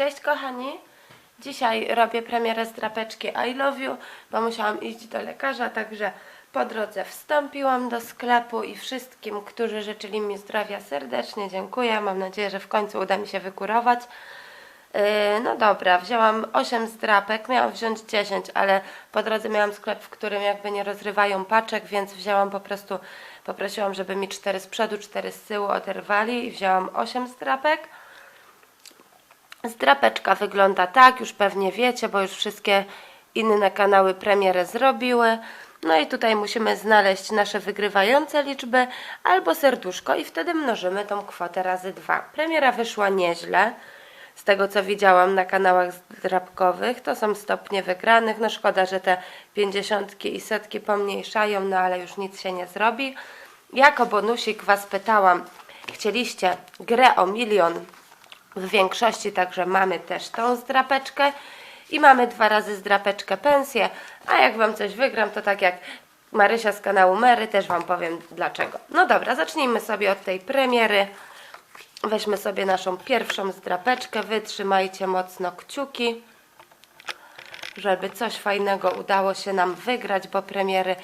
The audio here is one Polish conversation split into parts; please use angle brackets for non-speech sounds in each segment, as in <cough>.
Cześć kochani! Dzisiaj robię premierę z drapeczki I Love You, bo musiałam iść do lekarza, także po drodze wstąpiłam do sklepu i wszystkim, którzy życzyli mi zdrowia serdecznie dziękuję. Mam nadzieję, że w końcu uda mi się wykurować. Yy, No dobra, wzięłam 8 zdrapek, miałam wziąć 10, ale po drodze miałam sklep, w którym jakby nie rozrywają paczek, więc wzięłam po prostu, poprosiłam, żeby mi 4 z przodu, 4 z tyłu oderwali i wzięłam 8 zdrapek. Zdrapeczka wygląda tak, już pewnie wiecie, bo już wszystkie inne kanały premierę zrobiły. No i tutaj musimy znaleźć nasze wygrywające liczby albo serduszko i wtedy mnożymy tą kwotę razy dwa. Premiera wyszła nieźle. Z tego co widziałam na kanałach zdrapkowych, to są stopnie wygranych. No szkoda, że te pięćdziesiątki i setki pomniejszają, no ale już nic się nie zrobi. Jako bonusik Was pytałam, chcieliście grę o milion w większości także mamy też tą zdrapeczkę i mamy dwa razy zdrapeczkę pensję, a jak Wam coś wygram, to tak jak Marysia z kanału Mary, też Wam powiem dlaczego. No dobra, zacznijmy sobie od tej premiery. Weźmy sobie naszą pierwszą zdrapeczkę, wytrzymajcie mocno kciuki, żeby coś fajnego udało się nam wygrać, bo premiery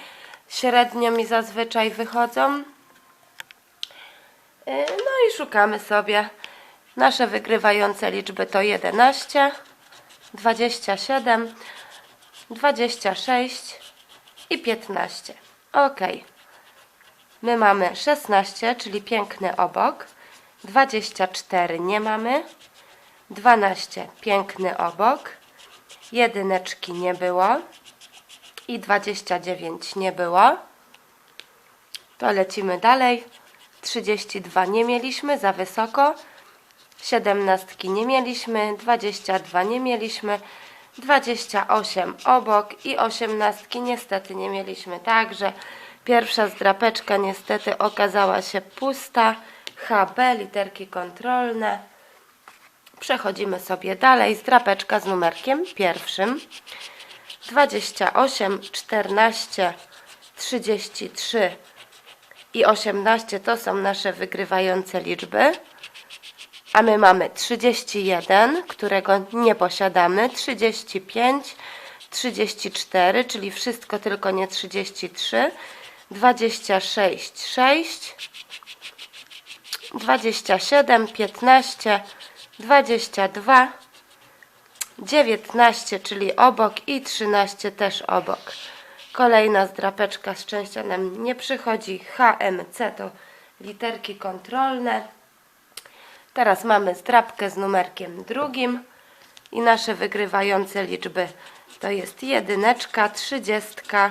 średnio mi zazwyczaj wychodzą. Yy, No i szukamy sobie. Nasze wygrywające liczby to 11, 27, 26 i 15. Ok. My mamy 16, czyli piękny obok. 24 nie mamy. 12 piękny obok. Jedyneczki nie było. I 29 nie było. To lecimy dalej. 32 nie mieliśmy, za wysoko. 17 nie mieliśmy, 22 nie mieliśmy, 28 obok i 18 niestety nie mieliśmy. Także pierwsza zdrapeczka niestety okazała się pusta. HB, literki kontrolne. Przechodzimy sobie dalej. Zdrapeczka z numerkiem pierwszym. 28, 14, 33 i 18 to są nasze wygrywające liczby. A my mamy 31, którego nie posiadamy, 35, 34, czyli wszystko tylko nie 33, 26, 6, 27, 15, 22, 19, czyli obok i 13 też obok. Kolejna zdrapeczka szczęścia nam nie przychodzi. HMC to literki kontrolne. Teraz mamy zdrapkę z numerkiem drugim i nasze wygrywające liczby to jest jedyneczka, trzydziestka,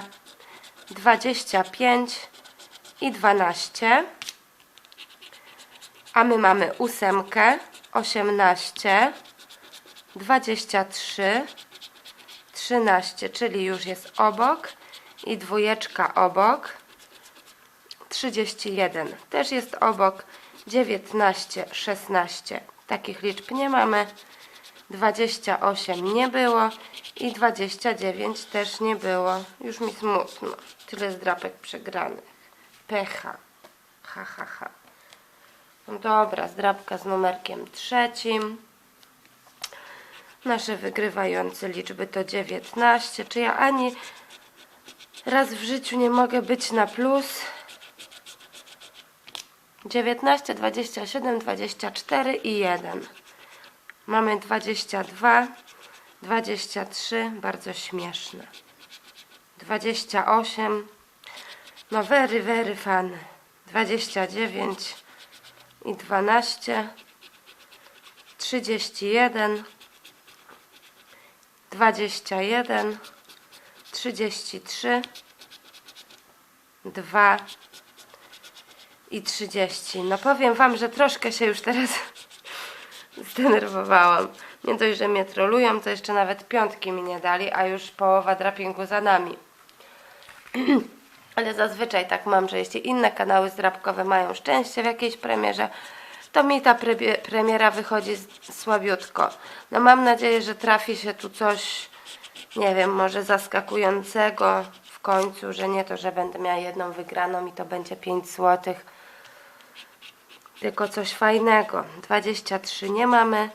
dwadzieścia pięć i dwanaście. A my mamy ósemkę, osiemnaście, dwadzieścia trzy, trzynaście, czyli już jest obok i dwójeczka obok. 31 też jest obok, 19, 16 takich liczb nie mamy, 28 nie było i 29 też nie było. Już mi smutno, tyle zdrapek przegranych. Pecha, ha ha ha. No dobra, zdrapka z numerkiem trzecim. Nasze wygrywające liczby to 19. Czy ja ani raz w życiu nie mogę być na plus? 19, 27, 24 i 1. Mamy 22, 23, bardzo śmieszne. 28, no very, very fun. 29 i 12, 31, 21, 33, 2 i 30. No powiem Wam, że troszkę się już teraz <laughs> zdenerwowałam. Nie dość, że mnie trolują, to jeszcze nawet piątki mi nie dali, a już połowa drapingu za nami. <clears throat> Ale zazwyczaj tak mam, że jeśli inne kanały zdrapkowe mają szczęście w jakiejś premierze, to mi ta prebie- premiera wychodzi słabiutko. No mam nadzieję, że trafi się tu coś, nie wiem, może zaskakującego w końcu, że nie to, że będę miała jedną wygraną i to będzie 5 złotych, tylko coś fajnego. 23 nie mamy,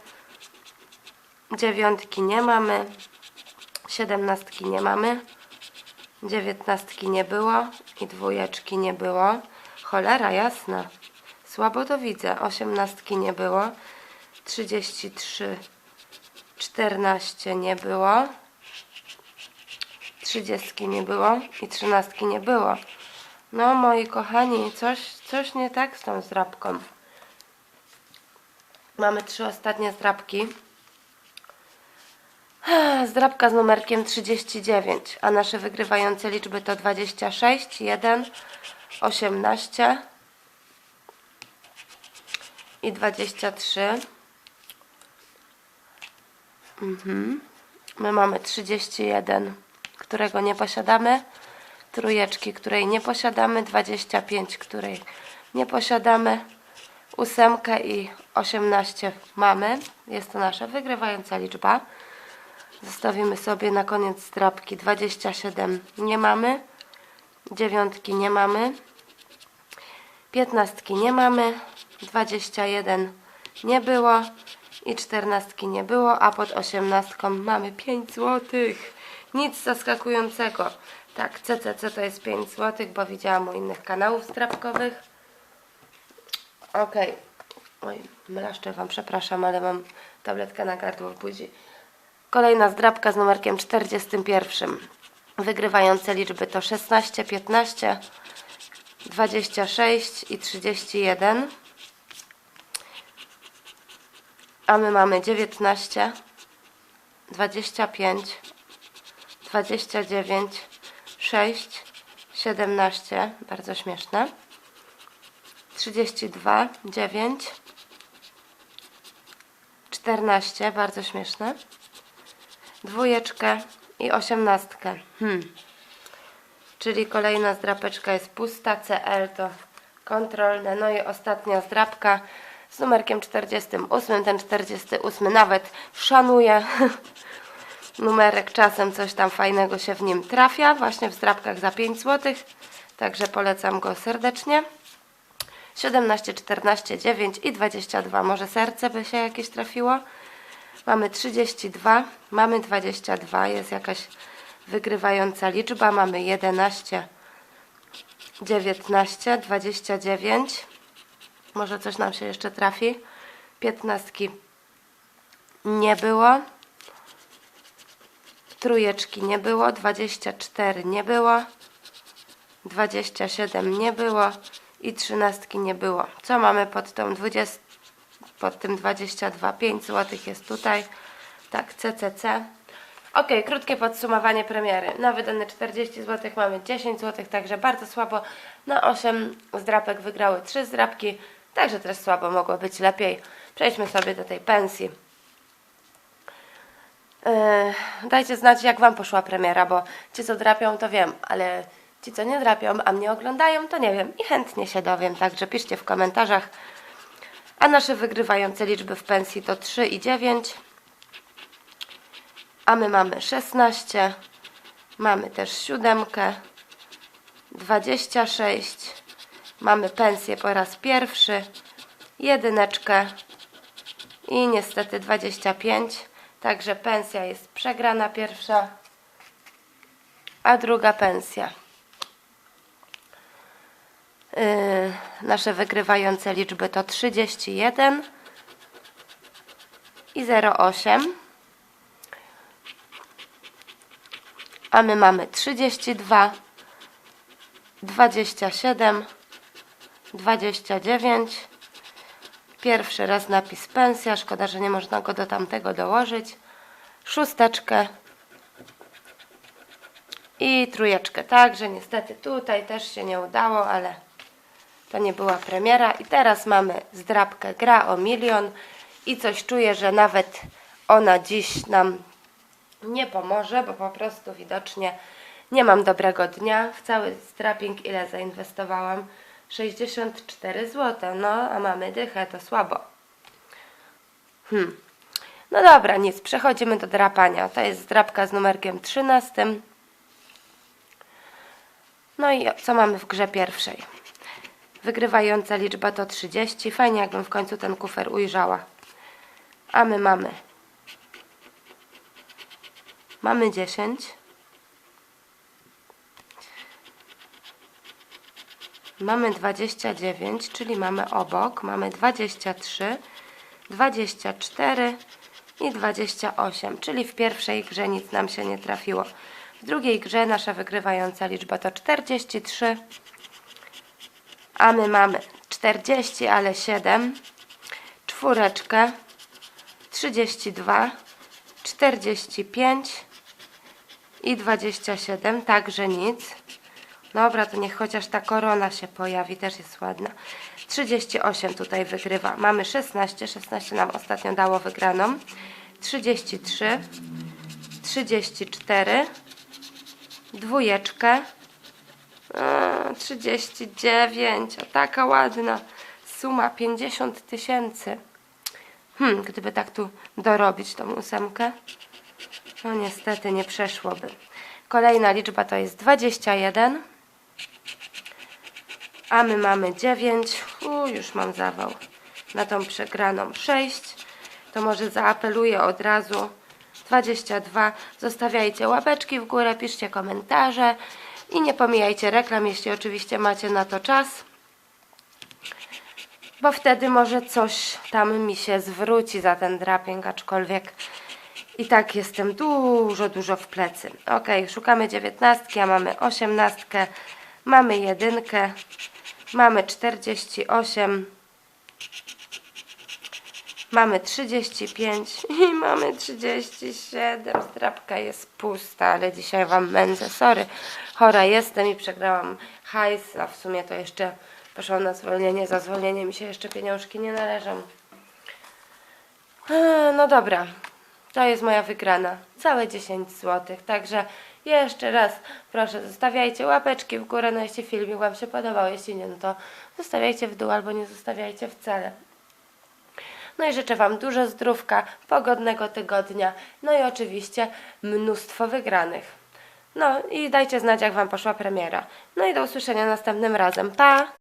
dziewiątki nie mamy, siedemnastki nie mamy, dziewiętnastki nie było i dwójeczki nie było. Cholera jasna, słabo to widzę. Osiemnastki nie było, trzydzieści trzy, czternaście nie było, trzydziestki nie było i trzynastki nie było. No moi kochani, coś, coś nie tak z tą zdrabką. Mamy trzy ostatnie zdrabki. Zdrabka z numerkiem 39, a nasze wygrywające liczby to 26, 1, 18 i 23. Mhm. My mamy 31, którego nie posiadamy. Trójeczki, której nie posiadamy. 25, której nie posiadamy. Ósemkę i 18 mamy. Jest to nasza wygrywająca liczba. Zostawimy sobie na koniec zdrabki 27 nie mamy, dziewiątki nie mamy, piętnastki nie mamy, 21 nie było i czternastki nie było, a pod osiemnastką mamy 5 złotych. Nic zaskakującego. Tak, CCC to jest 5 złotych, bo widziałam u innych kanałów zdrabkowych. Okej. Oj, mlaszczę Wam, przepraszam, ale mam tabletkę na gardło w buzi. Kolejna zdrabka z numerkiem 41. Wygrywające liczby to 16, 15, 26 i 31. A my mamy 19, 25, 29, 6, 17. Bardzo śmieszne. 32, 9, 14. Bardzo śmieszne dwójeczkę i osiemnastkę. Hmm. Czyli kolejna zdrapeczka jest pusta, CL to kontrolne. No i ostatnia zdrapka z numerkiem 48. Ten 48 nawet szanuje. <laughs> Numerek czasem coś tam fajnego się w nim trafia, właśnie w zdrapkach za 5 zł. Także polecam go serdecznie. 17, 14, 9 i 22. Może serce by się jakieś trafiło? Mamy 32, mamy 22, jest jakaś wygrywająca liczba, mamy 11, 19, 29, może coś nam się jeszcze trafi, 15 nie było, trójeczki nie było, 24 nie było, 27 nie było i 13 nie było. Co mamy pod tą 20? pod tym 22, 5 zł jest tutaj, tak, CCC. Ok, krótkie podsumowanie premiery. Na wydane 40 zł mamy 10 zł, także bardzo słabo. Na 8 zdrapek wygrały 3 zdrapki, także też słabo mogło być lepiej. Przejdźmy sobie do tej pensji. Dajcie znać, jak Wam poszła premiera, bo ci, co drapią, to wiem, ale ci, co nie drapią, a mnie oglądają, to nie wiem i chętnie się dowiem, także piszcie w komentarzach. A nasze wygrywające liczby w pensji to 3 i 9. A my mamy 16. Mamy też siódemkę. 26. Mamy pensję po raz pierwszy. Jedyneczkę. I niestety 25. Także pensja jest przegrana pierwsza. A druga pensja. Yy, nasze wygrywające liczby to 31 i 08. A my mamy 32, 27, 29. Pierwszy raz napis pensja. Szkoda, że nie można go do tamtego dołożyć. Szósteczkę i trójeczkę. Także niestety tutaj też się nie udało, ale to nie była premiera. I teraz mamy zdrabkę Gra o milion i coś czuję, że nawet ona dziś nam nie pomoże, bo po prostu widocznie nie mam dobrego dnia. W cały strapping ile zainwestowałam? 64 zł. No, a mamy dychę, to słabo. Hmm. No dobra, nic. Przechodzimy do drapania. To jest zdrabka z numerkiem 13. No i co mamy w grze pierwszej? Wygrywająca liczba to 30. Fajnie, jakbym w końcu ten kufer ujrzała. A my mamy mamy 10. Mamy 29, czyli mamy obok, mamy 23, 24 i 28, czyli w pierwszej grze nic nam się nie trafiło. W drugiej grze nasza wygrywająca liczba to 43, a my mamy 40, ale 7, czwóreczkę, 32, 45 i 27, także nic. Dobra, to niech chociaż ta korona się pojawi, też jest ładna. 38 tutaj wygrywa. Mamy 16, 16 nam ostatnio dało wygraną. 33, 34, dwójeczkę, a, 39, o taka ładna suma, 50 tysięcy. Hmm, gdyby tak tu dorobić tą ósemkę, no niestety nie przeszłoby. Kolejna liczba to jest 21. A my mamy 9. U, już mam zawał. Na tą przegraną 6. To może zaapeluję od razu. 22. Zostawiajcie łapeczki w górę, piszcie komentarze i nie pomijajcie reklam, jeśli oczywiście macie na to czas. Bo wtedy może coś tam mi się zwróci za ten draping, aczkolwiek i tak jestem dużo, dużo w plecy. Ok, szukamy dziewiętnastki, a mamy osiemnastkę, mamy jedynkę, mamy 48, mamy 35 i mamy 37. Zdrabka jest pusta, ale dzisiaj Wam mędzę. Sorry, chora jestem i przegrałam hajs, a w sumie to jeszcze poszłam na zwolnienie. Za zwolnienie mi się jeszcze pieniążki nie należą. Eee, No dobra, to jest moja wygrana. Całe 10 zł. Także jeszcze raz proszę zostawiajcie łapeczki w górę, no jeśli filmik Wam się podobał. Jeśli nie, no to zostawiajcie w dół albo nie zostawiajcie wcale. No i życzę Wam dużo zdrówka, pogodnego tygodnia, no i oczywiście mnóstwo wygranych. No i dajcie znać, jak Wam poszła premiera. No i do usłyszenia następnym razem. Pa!